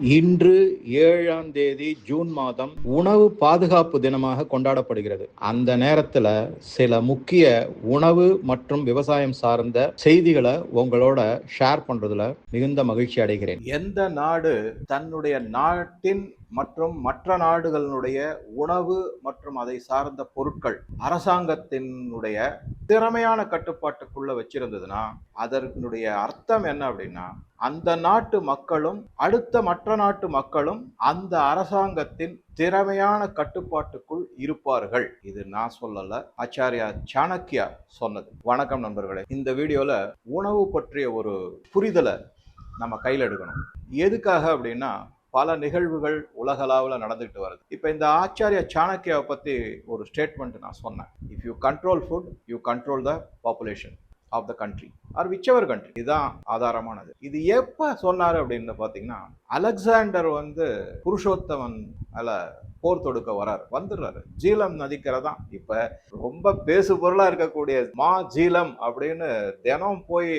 இன்று ஏழாம் தேதி ஜூன் மாதம் உணவு பாதுகாப்பு தினமாக கொண்டாடப்படுகிறது. அந்த நேரத்துல சில முக்கிய உணவு மற்றும் விவசாயம் சார்ந்த செய்திகளை உங்களோட ஷேர் பண்றதுல மிகுந்த மகிழ்ச்சி அடைகிறேன். எந்த நாடு தன்னுடைய நாட்டின் மற்றும் மற்ற நாடுகளினுடைய உணவு மற்றும் அதை சார்ந்த பொருட்கள் அரசாங்கத்தினுடைய திறமையான கட்டுப்பாட்டுக்குள்ள வச்சிருந்ததுன்னா அதனுடைய அர்த்தம் என்ன அப்படின்னா அந்த நாட்டு மக்களும் அடுத்த மற்ற நாட்டு மக்களும் அந்த அரசாங்கத்தின் திறமையான கட்டுப்பாட்டுக்குள் இருப்பார்கள். இது நான் சொல்லல ஆச்சாரியா சாணக்கியா சொன்னது. வணக்கம் நண்பர்களே. இந்த வீடியோல உணவு பற்றிய ஒரு புரிதலை நம்ம கையில் எடுக்கணும். எதுக்காக அப்படின்னா பல நிகழ்வுகள் உலகளாவில் நடந்துகிட்டு வருது. இப்போ இந்த ஆச்சாரிய சாணக்கியாவை பற்றி ஒரு ஸ்டேட்மெண்ட் நான் சொன்னேன். If you control food you control the population of the country or whichever country இதுதான் ஆதாரமானது. இது எப்போ சொன்னார் அப்படின்னு பார்த்தீங்கன்னா அலெக்சாண்டர் வந்து புருஷோத்தமன் மேல போர் தொடுக்க வராரு. வந்துடுறாரு. ஜீலம் நதிக்கரை தான் இப்போ ரொம்ப பேசு பொருளாக இருக்கக்கூடிய மா ஜீலம் அப்படின்னு தினம் போய்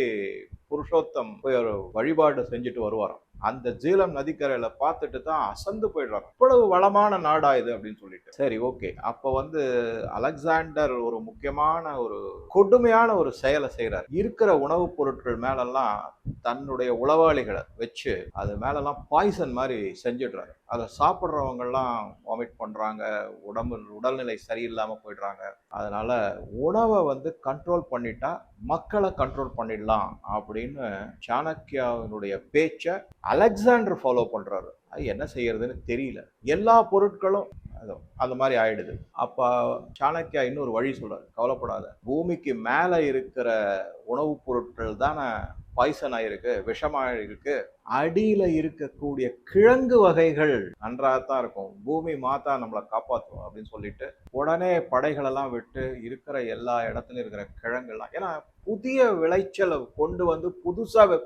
புருஷோத்தம் போய் ஒரு வழிபாடு செஞ்சுட்டு வருவாராம். அந்த ஜீலம் நதிக்கரையில பார்த்துட்டு தான் அசந்து போயிடுறாங்க அவ்வளவு வளமான நாடா இது அப்படின்னு சொல்லிட்டு. சரி ஓகே. அப்ப வந்து அலெக்சாண்டர் ஒரு முக்கியமான ஒரு கொடுமையான ஒரு செயலை செய்யறார் இருக்கிற உணவுப் பொருட்கள் மேலெல்லாம் தன்னுடைய உளவாளிகளை வச்சு அது மேலெல்லாம் பாய்சன் மாதிரி செஞ்சிடுறாரு. அதை சாப்பிட்றவங்கெல்லாம் வாமிட் பண்ணுறாங்க உடம்பு உடல்நிலை சரியில்லாமல் போயிடுறாங்க. அதனால உணவை வந்து கண்ட்ரோல் பண்ணிட்டா மக்களை கண்ட்ரோல் பண்ணிடலாம் அப்படின்னு சாணக்கியாவினுடைய பேச்சை அலெக்சாண்டர் ஃபாலோ பண்ணுறாரு அது என்ன செய்யறதுன்னு தெரியல. எல்லா பொருட்களும் அந்த மாதிரி ஆயிடுது. அப்போ சாணக்கியா இன்னொரு வழி சொல்றாரு. கவலைப்படாத. பூமிக்கு மேலே இருக்கிற உணவுப் பொருட்கள் தானே பாய்சன் ஆயிருக்கு விஷமாக இருக்கு அடியில இருக்கக்கூடிய கிழங்கு வகைகள் நன்றாகத்தான் இருக்கும். பூமி மாத்தா நம்மளை காப்பாற்றும் அப்படின்னு சொல்லிட்டு உடனே படைகளெல்லாம் விட்டு இருக்கிற எல்லா இடத்துலையும் இருக்கிற கிழங்குலாம் ஏன்னா புதிய விளைச்சலை கொண்டு வந்து புதுசாக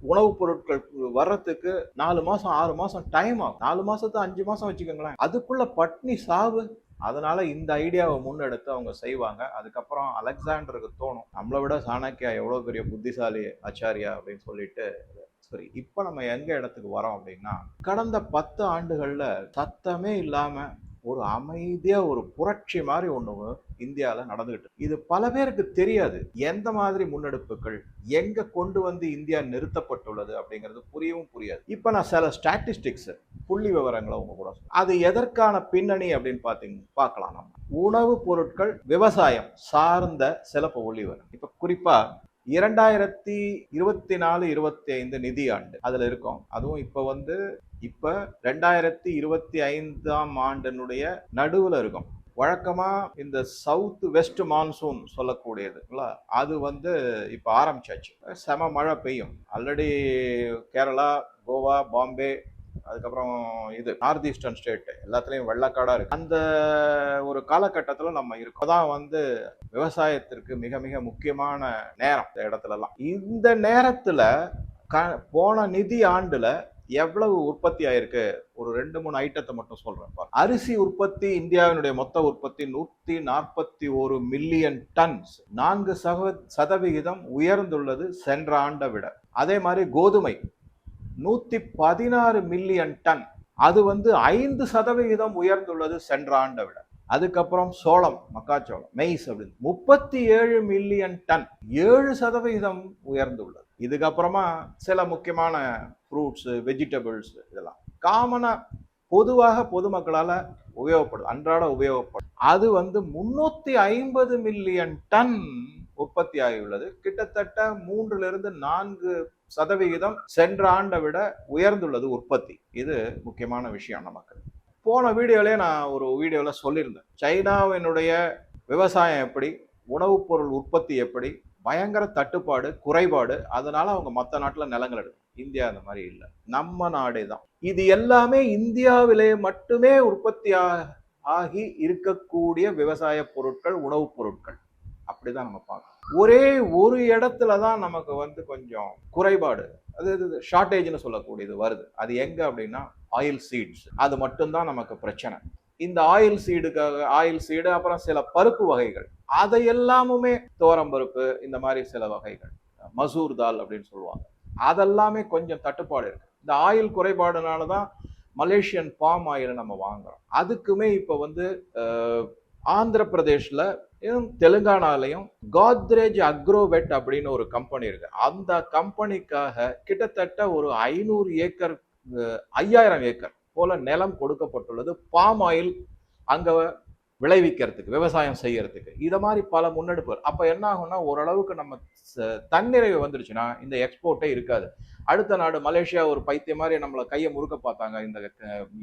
உணவுப் பொருட்கள் வர்றதுக்கு நாலு மாதம் ஆறு மாதம் டைம் ஆகும். நாலு மாதத்தை அஞ்சு மாதம் வச்சுக்கோங்களேன். அதுக்குள்ள பட்னி சாவு அதனால இந்த ஐடியாவை முன்னெடுத்து அவங்க செய்வாங்க. அதுக்கப்புறம் அலெக்சாண்டருக்கு தோணும் நம்மளை விட சாணக்கியா எவ்வளவு பெரிய புத்திசாலி ஆச்சாரியா அப்படின்னு சொல்லிட்டு சரி இப்போ நம்ம எங்க இடத்துக்கு வரோம் அப்படின்னா கடந்த பத்து ஆண்டுகள்ல சத்தமே இல்லாம ஒரு அமைதியா ஒரு புரட்சி மாதிரி ஒண்ணு இந்தியாவில் நடந்துகிட்டு இது பல பேருக்கு தெரியாது. எந்த மாதிரி முன்னெடுப்புகள் எங்க கொண்டு வந்து இந்தியா நிறுத்தப்பட்டுள்ளது அப்படிங்கிறது புரியவும் புரியாது. இப்போ நான் சில ஸ்டாட்டிஸ்டிக்ஸ் புள்ளி விவரங்களை உங்க கூட அது எதற்கான பின்னணி அப்படின்னு பாத்தீங்க பார்க்கலாம் நம்ம. உணவுப் பொருட்கள் விவசாயம் சார்ந்த சில புள்ளி விவரம் இப்போ குறிப்பா இரண்டாயிரத்தி இருபத்தி நாலு இருபத்தி ஐந்து நிதியாண்டு அதுல இருக்கோம். அதுவும் இப்ப வந்து இப்போ ரெண்டாயிரத்தி இருபத்தி ஐந்தாம் ஆண்டினுடைய நடுவில் இருக்கும். வழக்கமாக இந்த சவுத் வெஸ்ட் மான்சூன் சொல்லக்கூடியதுங்களா அது வந்து இப்போ ஆரம்பிச்சாச்சு. செம மழை பெய்யும். ஆல்ரெடி கேரளா கோவா பாம்பே அதுக்கப்புறம் இது நார்த் ஈஸ்டர்ன் ஸ்டேட் எல்லாத்துலேயும் வெள்ளக்காடாக இருக்கு. அந்த ஒரு காலகட்டத்தில் நம்ம இருக்கோம். தான் வந்து விவசாயத்திற்கு மிக மிக முக்கியமான நேரம் இந்த இடத்துலலாம். இந்த நேரத்தில் க- போன நிதி ஆண்டில் எவ்வளவு உற்பத்தி ஆயிருக்கு? ஒரு ரெண்டு மூணு ஐட்டத்தை மட்டும் சொல்றேன் பாருங்க. அரிசி உற்பத்தி இந்தியாவினுடைய மொத்த உற்பத்தி நூத்தி நாற்பத்தி ஒரு மில்லியன் டன்ஸ் நான்கு சக சதவிகிதம் உயர்ந்துள்ளது சென்ற ஆண்டை விட. அதே மாதிரி கோதுமை நூத்தி பதினாறு மில்லியன் டன் அது வந்து ஐந்து சதவிகிதம் உயர்ந்துள்ளது சென்ற ஆண்டை விட. அதுக்கப்புறம் சோளம் மக்காச்சோளம் மெய்ஸ் அப்படின்னு. முப்பத்தி ஏழு மில்லியன் டன் ஏழு சதவிகிதம் உயர்ந்துள்ளது. இதுக்கப்புறமா சில முக்கியமான ஃப்ரூட்ஸு வெஜிடபிள்ஸ் இதெல்லாம். காமனாக பொதுவாக பொதுமக்களால் உபயோகப்படும் அன்றாட உபயோகப்படும் அது வந்து முன்னூற்றி ஐம்பது மில்லியன் டன் உற்பத்தி ஆகியுள்ளது. கிட்டத்தட்ட மூன்றிலிருந்து நான்கு சதவிகிதம் சென்ற ஆண்டை விட உயர்ந்துள்ளது உற்பத்தி. இது முக்கியமான விஷயம் நமக்கு. போன வீடியோலேயே நான் ஒரு வீடியோவில் சொல்லியிருந்தேன். சைனாவினுடைய விவசாயம் எப்படி உணவுப் பொருள் உற்பத்தி எப்படி பயங்கர தட்டுப்பாடு குறைபாடு அதனால அவங்க மற்ற நாட்டில் நிலங்கள் எடுக்கும். இந்தியா அந்த மாதிரி இல்லை. நம்ம நாடே தான். இது எல்லாமே இந்தியாவிலே மட்டுமே உற்பத்தி ஆகி இருக்கக்கூடிய விவசாய பொருட்கள் உணவுப் பொருட்கள். அப்படிதான் நம்ம பார்க்கணும். ஒரே ஒரு இடத்துல தான் நமக்கு வந்து கொஞ்சம் குறைபாடு. அது ஷார்ட்டேஜ்னு சொல்லக்கூடியது வருது. அது எங்க அப்படின்னா ஆயில் சீட்ஸ் அது மட்டும்தான் நமக்கு பிரச்சனை. இந்த ஆயில் சீடுக்காக ஆயில் சீடு அப்புறம் சில பருப்பு வகைகள். அதை எல்லாமுமே தோரம் பருப்பு இந்த மாதிரி சில வகைகள். மசூர் தால் அப்படின்னு சொல்லுவாங்க. அதெல்லாமே கொஞ்சம் தட்டுப்பாடு இருக்கு. இந்த ஆயில் குறைபாடுனால தான் மலேசியன் பாம் ஆயிலை நம்ம வாங்குறோம். அதுக்குமே இப்போ வந்து ஆந்திர பிரதேஷில் இன்னும் தெலுங்கானாலையும் கோத்ரேஜ் அக்ரோவெட் அப்படின்னு ஒரு கம்பெனி இருக்கு. அந்த கம்பெனிக்காக கிட்டத்தட்ட ஒரு ஐநூறு ஏக்கர் ஐயாயிரம் ஏக்கர் போல நிலம் கொடுக்கப்பட்டுள்ளது. பாம் ஆயில் அங்கே விளைவிக்கிறதுக்கு விவசாயம் செய்யறதுக்கு. இதை மாதிரி பல முன்னெடுப்பு அப்போ என்ன ஆகும்னா ஓரளவுக்கு நம்ம ச- தன்னிறைவு வந்துருச்சுன்னா இந்த எக்ஸ்போர்ட்டே இருக்காது. அடுத்த நாடு மலேசியா ஒரு பைத்திய மாதிரி நம்மளை கையை முறுக்க பார்த்தாங்க இந்த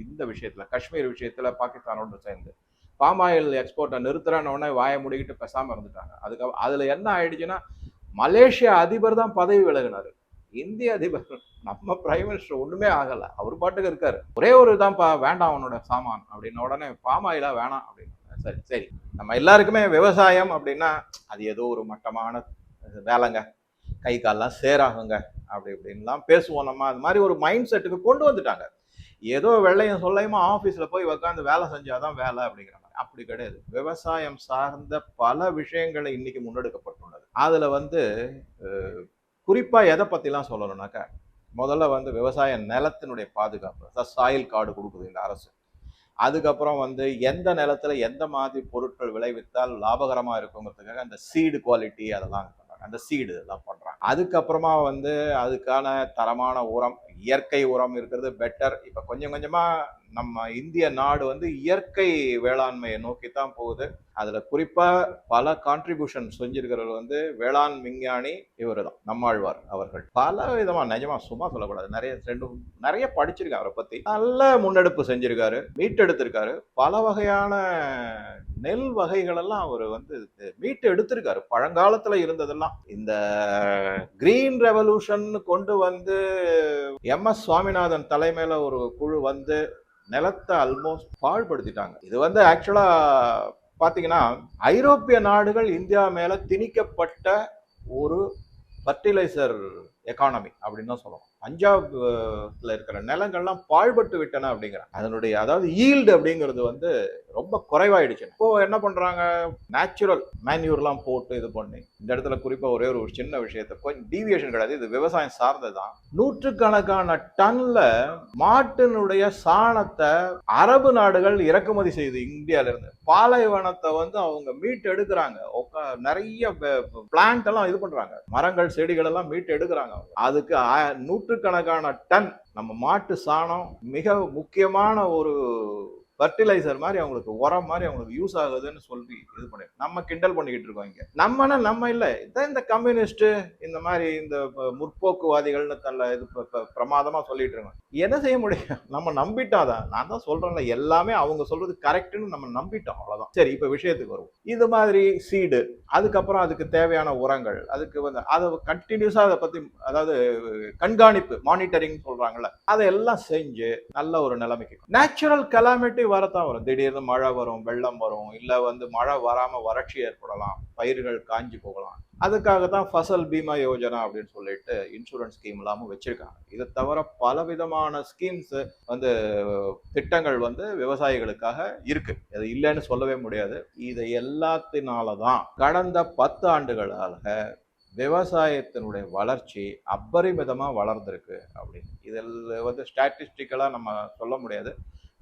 இந்த விஷயத்தில். காஷ்மீர் விஷயத்தில் பாகிஸ்தானோட சேர்ந்து. பாம் ஆயில் எக்ஸ்போர்ட்டை நிறுத்துறேன்னு உடனே வாயை முடிக்கிட்டு பேசாமல் இருந்துட்டாங்க. அதுக்கு அதில் என்ன ஆயிடுச்சுன்னா மலேசியா அதிபர் தான் பதவி விலகினார். இந்திய அதிபர் நம்ம பிரைம் மினிஸ்டர் ஒன்றுமே ஆகலை. அவர் பாட்டுக்கு இருக்காரு. ஒரே ஒரு தான்ப்பா வேண்டாம் அவனோட சாமான் அப்படின்ன. உடனே பாம் ஆயிலா வேணாம் அப்படின்னு. சரி சரி. நம்ம எல்லாருக்குமே விவசாயம் அப்படின்னா அது ஏதோ ஒரு மட்டமான வேலைங்க. கை கால்லாம் சேராகுங்க. அப்படி இப்படின்லாம் பேசுவோம் நம்ம. அது மாதிரி ஒரு மைண்ட் செட்டுக்கு கொண்டு வந்துட்டாங்க. ஏதோ வெள்ளையும் சொல்லையுமா ஆஃபீஸில் போய் உட்காந்து வேலை செஞ்சாதான் வேலை அப்படிங்கிற மாதிரி. அப்படி கிடையாது. விவசாயம் சார்ந்த பல விஷயங்களை இன்னைக்கு முன்னெடுக்கப்பட்டுள்ளது. அதில் வந்து குறிப்பாக எதை பற்றிலாம் சொல்லணும்னாக்கா முதல்ல வந்து விவசாய நிலத்தினுடைய பாதுகாப்பு சாயில் கார்டு கொடுக்குது இந்த அரசு. அதுக்கப்புறம் வந்து எந்த நிலத்துல எந்த மாதிரி பொருட்கள் விளைவித்தால் லாபகரமாக இருக்குங்கிறதுக்காக அந்த சீடு குவாலிட்டி அதெல்லாம் பண்ணுறாங்க அந்த சீடு இதெல்லாம் பண்ணுறாங்க அதுக்கப்புறமா வந்து அதுக்கான தரமான உரம் இயற்கை உரம் இருக்கிறது பெட்டர் இப்போ கொஞ்சம் கொஞ்சமாக நம்ம இந்திய நாடு வந்து இயற்கை வேளாண்மையை நோக்கி தான் போகுது. அதுல குறிப்பா பல கான்ட்ரிபியூஷன் செஞ்சிருக்கிறவர் வந்து வேளாண் விஞ்ஞானி இவர் தான் நம்மாழ்வார் அவர்கள். பல விதமா நிஜமா சும்மா சொல்லக்கூடாது. நிறைய ரெண்டு நிறைய படிச்சிருக்காரு அவரை பத்தி. நல்ல முன்னெடுப்பு செஞ்சிருக்காரு மீட்டெடுத்திருக்காரு. பல வகையான நெல் வகைகள் எல்லாம் அவர் வந்து மீட்டு எடுத்திருக்காரு பழங்காலத்துல இருந்ததெல்லாம். இந்த கிரீன் ரெவல்யூஷன் கொண்டு வந்து எம் எஸ் சுவாமிநாதன் தலைமையில ஒரு குழு வந்து நிலத்தை ஆல்மோஸ்ட் பாழ்படுத்திட்டாங்க. இது வந்து ஆக்சுவலா பாத்தீங்கன்னா ஐரோப்பிய நாடுகள் இந்தியா மேல திணிக்கப்பட்ட ஒரு ஃபர்டிலைசர் எக்கானமி அப்படின்னு தான் சொல்லணும். பஞ்சாப்ல இருக்கிற நிலங்கள்லாம் பாழ்பட்டு விட்டன அப்படிங்கிற அதனுடைய அதாவது ஈல்டு அப்படிங்கிறது வந்து ரொம்ப குறைவாயிடுச்சு. இப்போ என்ன பண்றாங்க? நேச்சுரல் மேன்யூர்லாம் போட்டு இது பண்ணி இந்த இடத்துல குறிப்பா ஒரே ஒரு சின்ன விஷயத்த கொஞ்சம் டீவியேஷன் கிடையாது இது விவசாயம் சார்ந்ததுதான். நூற்றுக்கணக்கான டன்ல மாட்டினுடைய சாணத்தை அரபு நாடுகள் இறக்குமதி செய்யுது இந்தியால இருந்து பாலைவனத்தை வந்து அவங்க மீட்டு எடுக்கிறாங்க நிறைய பிளான்ட் எல்லாம் இது பண்றாங்க. மரங்கள் செடிகள் எல்லாம் மீட்டு எடுக்கிறாங்க அவங்க. அதுக்கு நூற்றுக்கணக்கான டன் நம்ம மாட்டு சாணம் மிக முக்கியமான ஒரு ஃபர்டிலைசர் மாதிரி அவங்களுக்கு உரம் மாதிரி அவங்களுக்கு யூஸ் ஆகுதுன்னு சொல்லி இது பண்ணி நம்ம கிண்டல் பண்ணிக்கிட்டு இருக்கோம் இங்கே. நம்மனா நம்ம இல்லை. இதான் இந்த கம்யூனிஸ்ட்டு இந்த மாதிரி இந்த முற்போக்குவாதிகள்னு தன்னை இது பிரமாதமாக சொல்லிட்டு இருக்கோம் என்ன செய்ய முடியும்? நம்ம நம்பிட்டாதான் நான் தான் சொல்கிறேன்ல எல்லாமே அவங்க சொல்கிறது கரெக்டுன்னு நம்ம நம்பிட்டோம் அவ்வளோதான் சரி இப்போ விஷயத்துக்கு வருவோம். இது மாதிரி சீடு அதுக்கப்புறம் அதுக்கு தேவையான உரங்கள் அதுக்கு வந்து அதை கண்டினியூஸாக அதை பற்றி அதாவது கண்காணிப்பு மானிட்டரிங் அதை எல்லாம் செஞ்சு நல்ல ஒரு நிலைமைக்கு. நேச்சுரல் கலாமிட்டி வரத்தான் வரும். திடீர்னு மழை வரும் வெள்ளம் வரும் இல்லை வந்து மழை வராமல் வறட்சி ஏற்படலாம் பயிர்கள் காஞ்சி போகலாம். அதுக்காக தான் ஃபசல் பீமா யோஜனா அப்படின்னு சொல்லிட்டு இன்சூரன்ஸ் ஸ்கீம் இல்லாமல் வச்சுருக்காங்க. இதை தவிர பல விதமான ஸ்கீம்ஸ் வந்து திட்டங்கள் வந்து விவசாயிகளுக்காக இருக்கு. அது இல்லைன்னு சொல்லவே முடியாது. இதை எல்லாத்தினால தான் கடந்த பத்து ஆண்டுகளாக விவசாயத்தினுடைய வளர்ச்சி அப்பரிமிதமாக வளர்ந்துருக்கு அப்படின்னு. இதில் வந்து ஸ்டாட்டிஸ்டிக்கலாக நம்ம சொல்ல முடியாது.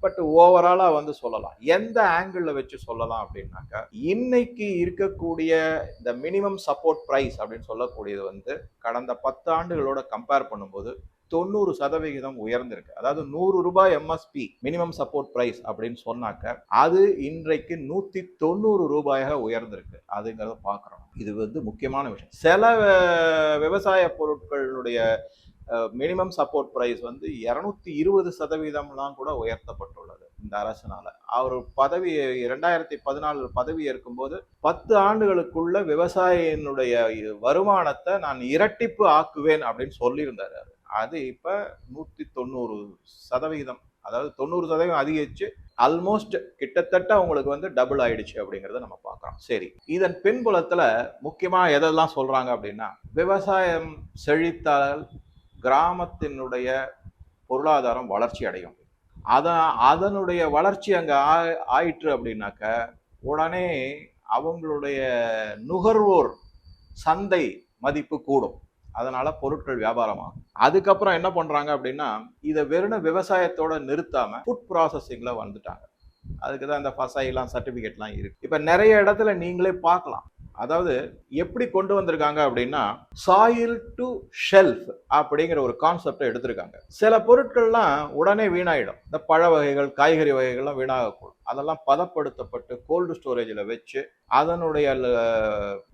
பட் ஓவராலாக வந்து சொல்லலாம். எந்த ஆங்கிளில் வச்சு சொல்லலாம் அப்படின்னாக்கா இன்னைக்கு இருக்கக்கூடிய இந்த மினிமம் சப்போர்ட் ப்ரைஸ் அப்படின்னு சொல்லக்கூடியது வந்து கடந்த பத்து ஆண்டுகளோட கம்பேர் பண்ணும்போது தொண்ணூறு சதவிகிதம் உயர்ந்திருக்கு. அதாவது நூறு ரூபாய் எம்எஸ்பி மினிமம் சப்போர்ட் பிரைஸ் அப்படின்னு சொன்னாக்க அது இன்றைக்கு நூத்தி தொண்ணூறு ரூபாயாக உயர்ந்திருக்கு. அதுங்கிறத பார்க்குறோம். இது வந்து முக்கியமான விஷயம். சில விவசாய பொருட்களுடைய மினிமம் சப்போர்ட் ப்ரைஸ் வந்து இரநூத்தி இருபது சதவீதம்லாம் கூட உயர்த்தப்பட்டுள்ளது இந்த அரசினால அவர் பதவி இரண்டாயிரத்தி பதினாலு பதவி ஏற்கும்போது பத்து ஆண்டுகளுக்குள்ள விவசாயினுடைய வருமானத்தை நான் இரட்டிப்பு ஆக்குவேன் அப்படின்னு சொல்லியிருந்தார் அவரு. அது இப்போ நூற்றி தொண்ணூறு சதவீதம் அதாவது தொண்ணூறு சதவீதம் அதிகரிச்சு ஆல்மோஸ்ட் கிட்டத்தட்ட உங்களுக்கு வந்து டபுள் ஆயிடுச்சு அப்படிங்கிறத நம்ம பார்க்கறோம் சரி இதன் பின்புலத்தில் முக்கியமாக எதெல்லாம் சொல்கிறாங்க அப்படின்னா விவசாயம் செழித்தால் கிராமத்தினுடைய பொருளாதாரம் வளர்ச்சி அடையும். அதான் அதனுடைய வளர்ச்சி அங்கே ஆ- ஆயிற்று அப்படின்னாக்க உடனே அவங்களுடைய நுகர்வோர் சந்தை மதிப்பு கூடும். அதனால் பொருட்கள் வியாபாரமாகும். அதுக்கப்புறம் என்ன பண்ணுறாங்க அப்படின்னா இதை வெறும் விவசாயத்தோட நிறுத்தாமல் ஃபுட் ப்ராசஸிங்கில் வந்துட்டாங்க. அதுக்கு தான் இந்த ஃபசாயிலாம் சர்டிஃபிகேட்லாம் இருக்குது இப்போ நிறைய இடத்துல நீங்களே பார்க்கலாம். அதாவது எப்படி கொண்டு வந்திருக்காங்க அப்படின்னா சாயில் டு ஷெல்ஃப் அப்படிங்கிற ஒரு கான்செப்டை எடுத்திருக்காங்க. சில பொருட்கள்லாம் உடனே வீணாயிடும். இந்த பழ வகைகள் காய்கறி வகைகள்லாம் வீணாகக்கூடும். அதெல்லாம் பதப்படுத்தப்பட்டு கோல்டு ஸ்டோரேஜில் வச்சு அதனுடைய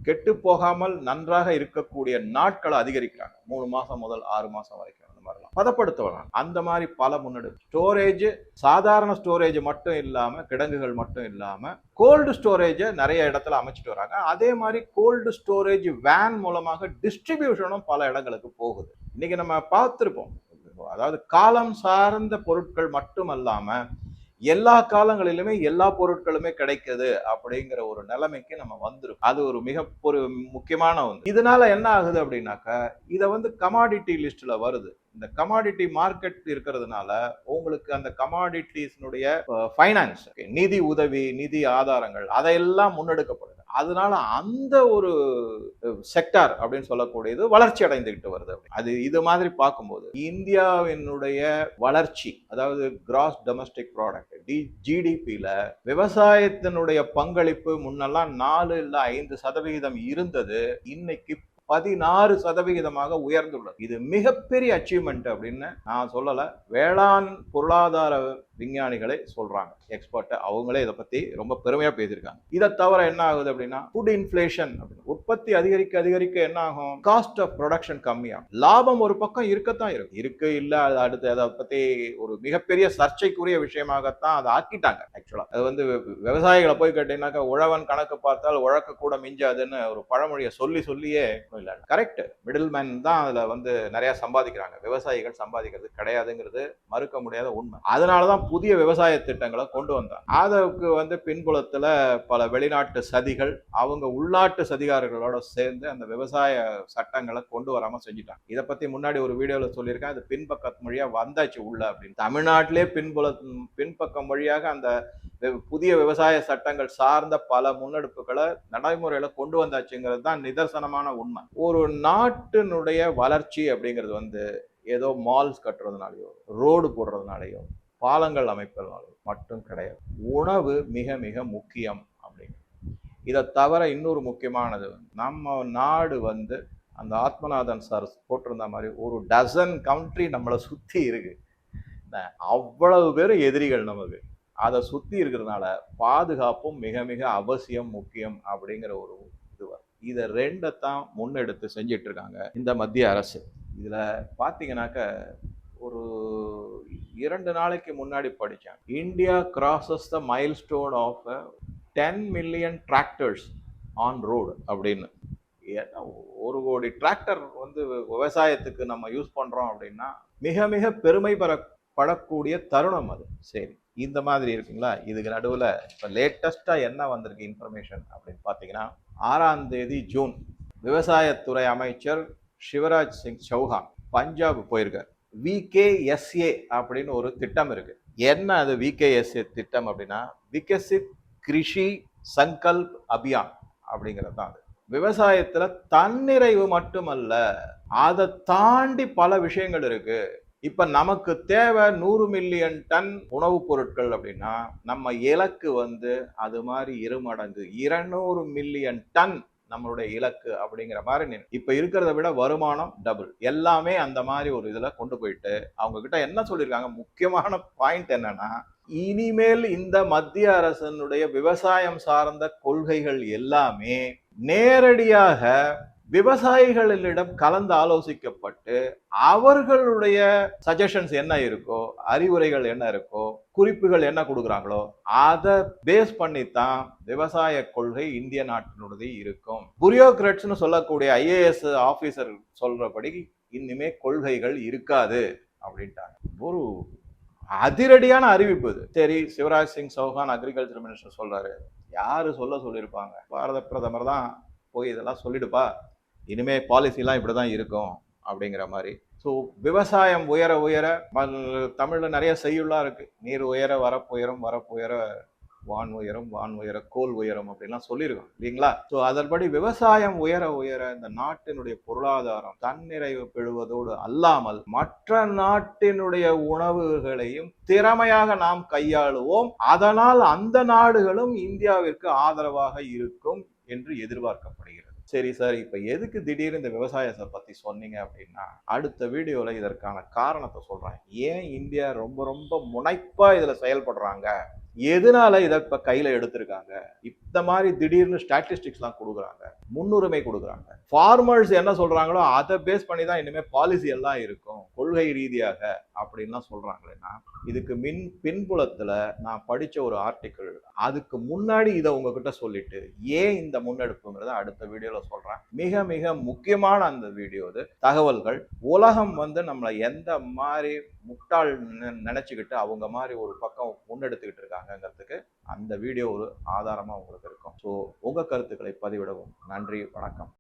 கெட்டு போகாமல் நன்றாக இருக்கக்கூடிய நாட்களை அதிகரிக்கிறாங்க. மூணு மாதம் முதல் ஆறு மாதம் வரைக்கும். வரலாம் பதப்படுத்த பதப்படுத்தலாம் அந்த மாதிரி பல முன்னெடுப்பு. ஸ்டோரேஜ் சாதாரண ஸ்டோரேஜ் மட்டும் இல்லாம கிடங்குகள் மட்டும் இல்லாம கோல்டு ஸ்டோரேஜை நிறைய இடத்துல அமைச்சிட்டு வராங்க. அதே மாதிரி கோல்டு ஸ்டோரேஜ் வேன் மூலமாக டிஸ்ட்ரிபியூஷனும் பல இடங்களுக்கு போகுது. இன்னைக்கு நம்ம பார்த்துருப்போம். அதாவது காலம் சார்ந்த பொருட்கள் மட்டும் அல்லாம எல்லா காலங்களிலுமே எல்லா பொருட்களுமே கிடைக்குது அப்படிங்கிற ஒரு நிலைமைக்கு நம்ம வந்துடும் அது ஒரு மிக ஒரு முக்கியமான ஒன்று. இதனால என்ன ஆகுது அப்படின்னாக்கா இதை வந்து கமாடிட்டி லிஸ்ட்ல வருது. இந்த கமாடிட்டி மார்க்கெட் இருக்கிறதுனால உங்களுக்கு அந்த கமாடிட்டிஸ்னுடைய ஃபைனான்ஸ் நிதி உதவி நிதி ஆதாரங்கள் அதையெல்லாம் முன்னெடுக்கப்படுது. அதனால அந்த ஒரு செக்டார் அப்படின்னு சொல்லக்கூடியது வளர்ச்சி அடைந்துகிட்டு வருது அது இது மாதிரி பார்க்கும்போது இந்தியாவினுடைய வளர்ச்சி அதாவது கிராஸ் டொமஸ்டிக் ப்ராடக்ட் டி ஜிடிபியில விவசாயத்தினுடைய பங்களிப்பு முன்னெல்லாம் நாலு இல்லை ஐந்து சதவிகிதம் இருந்தது. இன்னைக்கு பதினாறு சதவிகிதமாக உயர்ந்துள்ளது. இது மிகப்பெரிய அச்சீவ்மெண்ட் அப்படின்னு நான் சொல்லலை. வேளாண் பொருளாதார விஞ்ஞானிகளே சொல்றாங்க. எக்ஸ்பர்ட்டை அவங்களே இதை பத்தி ரொம்ப பெருமையா பேசியிருக்காங்க. இதை தவிர என்ன ஆகுது அப்படின்னா ஃபுட் இன்ஃபிளேஷன் உற்பத்தி அதிகரிக்க அதிகரிக்க என்ன ஆகும்? காஸ்ட் ஆஃப் ப்ரொடக்ஷன் கம்மியாகும். லாபம் ஒரு பக்கம் இருக்கத்தான் இருக்கு. இருக்கு இல்ல அது அடுத்து அதை பத்தி ஒரு மிகப்பெரிய சர்ச்சைக்குரிய விஷயமாகத்தான் அதை ஆக்கிட்டாங்க ஆக்சுவலா அது வந்து விவசாயிகளை போய் கேட்டீங்கன்னாக்கா உழவன் கணக்கு பார்த்தால் உழக்க கூட மிஞ்சாதுன்னு ஒரு பழமொழியை சொல்லி சொல்லியே இல்ல கரெக்ட் மிடில் மேன் தான் அதுல வந்து நிறைய சம்பாதிக்கிறாங்க. விவசாயிகள் சம்பாதிக்கிறது கிடையாதுங்கிறது மறுக்க முடியாத உண்மை. அதனாலதான் புதிய விவசாய திட்டங்களை கொண்டு வந்தாங்க அதற்கு வந்து பின்புலத்தில் பல வெளிநாட்டு சதிகள் அவங்க உள்நாட்டு சதிகாரர்களோட சேர்ந்து அந்த விவசாய சட்டங்களை கொண்டு வராமல் செஞ்சுட்டாங்க. இதை பற்றி முன்னாடி ஒரு வீடியோவில் சொல்லியிருக்கேன். அது பின்பக்கத்து மொழியாக வந்தாச்சு உள்ள அப்படின்னு. தமிழ்நாட்டிலே பின்புல பின்பக்கம் மொழியாக அந்த புதிய விவசாய சட்டங்கள் சார்ந்த பல முன்னெடுப்புகளை நடைமுறையில் கொண்டு வந்தாச்சுங்கிறது தான் நிதர்சனமான உண்மை. ஒரு நாட்டினுடைய வளர்ச்சி அப்படிங்கிறது வந்து ஏதோ மால்ஸ் கட்டுறதுனாலையோ ரோடு போடுறதுனாலையோ பாலங்கள் அமைப்பதனாலோ மட்டும் கிடையாது. உணவு மிக மிக முக்கியம் அப்படிங்கிறது இதை தவிர இன்னொரு முக்கியமானது நம்ம நாடு வந்து அந்த ஆத்மநாதன் சார் போட்டிருந்த மாதிரி ஒரு டசன் கவுண்ட்ரி நம்மளை சுற்றி இருக்குது அவ்வளவு பேர் எதிரிகள் நமக்கு. அதை சுற்றி இருக்கிறதுனால பாதுகாப்பும் மிக மிக அவசியம் முக்கியம் அப்படிங்கிற ஒரு இது இதை ரெண்டை தான் முன்னெடுத்து செஞ்சிட்ருக்காங்க இந்த மத்திய அரசு. இதில் பார்த்தீங்கன்னாக்க ஒரு இரண்டு நாளைக்கு முன்னாடி படித்தேன். India crosses the milestone of ten million tractors on road அப்படின்னு. ஏன்னா ஒரு கோடி டிராக்டர் வந்து விவசாயத்துக்கு நம்ம யூஸ் பண்ணுறோம் அப்படின்னா மிக மிக பெருமை பெறப்படக்கூடிய தருணம் அது. சரி இந்த மாதிரி இருக்குங்களா? இதுக்கு நடுவில் இப்போ லேட்டஸ்ட்டாக என்ன வந்திருக்கு இன்ஃபர்மேஷன் அப்படின்னு பார்த்தீங்கன்னா ஆறாம் தேதி ஜூன் விவசாயத்துறை அமைச்சர் சிவராஜ் சிங் சௌஹான் பஞ்சாப் போயிருக்கார். விகேஎஸ்ஏ அப்படின்னு ஒரு திட்டம் இருக்கு. என்ன அது விகேஎஸ்ஏ திட்டம் அப்படின்னா விகசித் கிருஷி சங்கல்ப் அபியான் அப்படிங்கிறது தான் அது. விவசாயத்துல தன்னிறைவு மட்டுமல்ல அதை தாண்டி பல விஷயங்கள் இருக்கு. இப்ப நமக்கு தேவை நூறு மில்லியன் டன் உணவுப் பொருட்கள் அப்படின்னா நம்ம இலக்கு வந்து அது மாதிரி இருமடங்கு. இருநூறு மில்லியன் டன் நம்மளுடைய இலக்கு அப்படிங்கிற மாதிரி இப்ப இருக்கிறத விட வருமானம் டபுள் எல்லாமே அந்த மாதிரி ஒரு இதுல கொண்டு போயிட்டு அவங்க கிட்ட என்ன சொல்லியிருக்காங்க? முக்கியமான பாயிண்ட் என்னன்னா இனிமேல் இந்த மத்திய அரசனுடைய விவசாயம் சார்ந்த கொள்கைகள் எல்லாமே நேரடியாக விவசாயிகளிடம் கலந்து ஆலோசிக்கப்பட்டு அவர்களுடைய சஜஷன்ஸ் என்ன இருக்கோ அறிவுரைகள் என்ன இருக்கோ குறிப்புகள் என்ன கொடுக்குறாங்களோ அதை பேஸ் பண்ணித்தான் விவசாய கொள்கை இந்திய நாட்டினுடைய இருக்கும். புரியோக்ரட்ஸ்னு சொல்லக்கூடிய ஐஏஎஸ் ஆஃபீஸர் சொல்றபடி இனிமே கொள்கைகள் இருக்காது அப்படின்ட்டாங்க. ஒரு அதிரடியான அறிவிப்பு இது. சரி சிவராஜ் சிங் சௌஹான் அக்ரிகல்ச்சர் மினிஸ்டர் சொல்றாரு. யாரு சொல்ல சொல்லியிருப்பாங்க? பாரத பிரதமர் தான் போய் இதெல்லாம் சொல்லிடுப்பா. இனிமே பாலிசிலாம் இப்படி தான் இருக்கும் அப்படிங்கிற மாதிரி. ஸோ விவசாயம் உயர உயர தமிழில் நிறைய செய்யுள்ளாக இருக்கு. நீர் உயர வரப்புயரம் வரப்புயர வான் உயரம் வான் உயர கோல் உயரம் அப்படின்லாம் சொல்லியிருக்கோம் இல்லைங்களா? ஸோ அதன்படி விவசாயம் உயர உயர இந்த நாட்டினுடைய பொருளாதாரம் தன்னிறைவு பெறுவதோடு அல்லாமல் மற்ற நாட்டினுடைய உணவுகளையும் திறமையாக நாம் கையாளுவோம். அதனால் அந்த நாடுகளும் இந்தியாவிற்கு ஆதரவாக இருக்கும் என்று எதிர்பார்க்கப்படுகிறது. சரி சார். இப்போ எதுக்கு திடீர்னு இந்த விவசாயத்தை பற்றி சொன்னீங்க அப்படின்னா அடுத்த வீடியோவில் இதற்கான காரணத்தை சொல்கிறேன் ஏன் இந்தியா ரொம்ப ரொம்ப முனைப்பாக இதில் செயல்படுறாங்க? எதனால இதை இப்போ கையில் எடுத்திருக்காங்க? இந்த மாதிரி திடீர்னு ஸ்டாட்டிஸ்டிக்ஸ்லாம் கொடுக்குறாங்க. முன்னுரிமை கொடுக்குறாங்க. ஃபார்மர்ஸ் என்ன சொல்கிறாங்களோ அதை பேஸ் பண்ணி தான் இனிமேல் பாலிசி எல்லாம் இருக்கும். கொள்கை ரீதியாக அப்படின்லாம் சொல்கிறாங்களேன்னா இதுக்கு மின் பின்புலத்தில் நான் படித்த ஒரு ஆர்டிக்கிள் அதுக்கு முன்னாடி இதை உங்ககிட்ட சொல்லிட்டு ஏன் இந்த முன்னெடுப்புங்கிறத அடுத்த வீடியோவில் சொல்கிறேன் மிக மிக முக்கியமான அந்த வீடியோ இது. தகவல்கள் உலகம் வந்து நம்மளை எந்த மாதிரி முட்டாள் நினச்சிக்கிட்டு அவங்க மாதிரி ஒரு பக்கம் முன்னெடுத்துக்கிட்டு இருக்காங்கங்கிறதுக்கு அந்த வீடியோ ஒரு ஆதாரமாக உங்களுக்கு இருக்கும். ஸோ உங்கள் கருத்துக்களை பதிவிடவும். நன்றி வணக்கம்.